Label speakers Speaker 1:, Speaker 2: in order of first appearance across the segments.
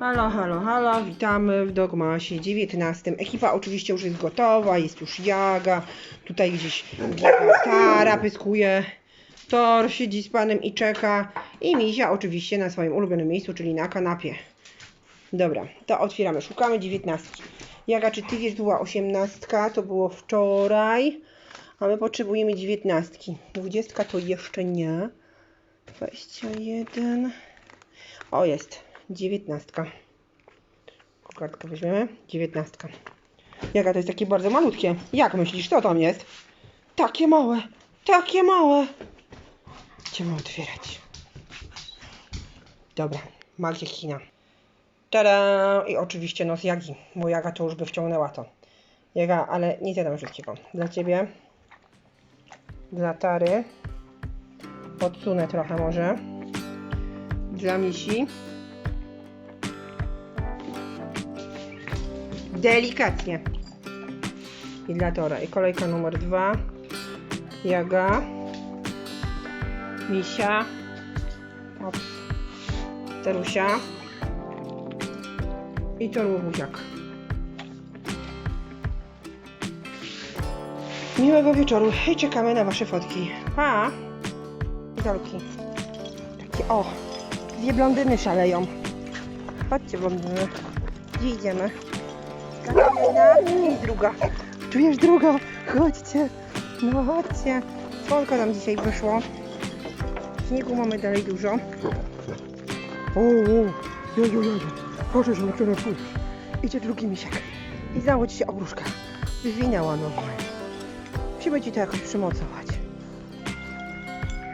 Speaker 1: Halo, halo, halo, witamy w Dogmasie 19. Ekipa oczywiście już jest gotowa, jest już Jaga, tutaj gdzieś Tara, pyskuje, Tor siedzi z panem i czeka i Misia oczywiście na swoim ulubionym miejscu, czyli na kanapie. Dobra, to otwieramy, szukamy 19. Jaga, czy ty wiesz, była 18, to było wczoraj, a my potrzebujemy 19. 20 to jeszcze nie. 21. O, jest. 19. Kokardkę weźmiemy. 19. Jaka to jest takie bardzo malutkie. Jak myślisz, co tam jest? Takie małe. Takie małe. Chcemy otwierać. Dobra. Magia kina. Tada! I oczywiście nos Jagi, bo Jaga to już by wciągnęła to. Jaga, ale nie zjadam wszystkiego. Dla Ciebie. Dla Tary. Podsunę trochę może. Dla Misi. Delikatnie. I dla Tora. I kolejka numer dwa. Jaga. Misia. Terusia. I Torubuziak. Miłego wieczoru i czekamy na Wasze fotki. Pa! Idolki. Takie, o, dwie blondyny szaleją. Chodźcie blondyny. Gdzie idziemy? Jedna i druga. Czujesz drugą? Chodźcie. No chodźcie. Słonko nam dzisiaj wyszło. Śniegu mamy dalej dużo. O, o, jeju, jeju. Proszę się na tyle pójść. Idzie drugi misiek. I ci się ogróżka wywinęła normalnie. Musimy ci to jakoś przymocować.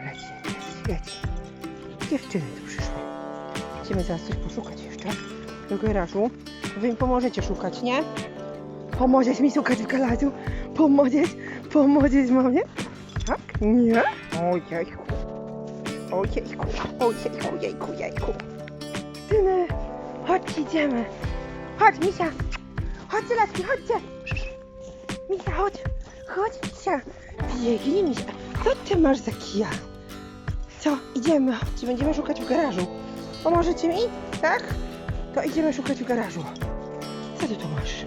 Speaker 1: Leci, leci, leci. Dziewczyny tu przyszły. Chcemy zaraz coś poszukać jeszcze do garażu. Wy mi pomożecie szukać, nie? Pomożesz mi szukać w garażu? Pomożesz? Pomożesz mamie? Tak? Nie? Ojejku. Ojejku, ojejku, ojejku, jejku. Syny, chodź idziemy. Chodź, Misia. Chodźcie, laski, chodźcie. Misia, chodź. Chodź, Misia. Biegnij, Misia. Co ty masz za kija? Co? Idziemy, chodźcie, będziemy szukać w garażu. Pomożecie mi? Tak? To idziemy szukać w garażu. Co ty tu masz?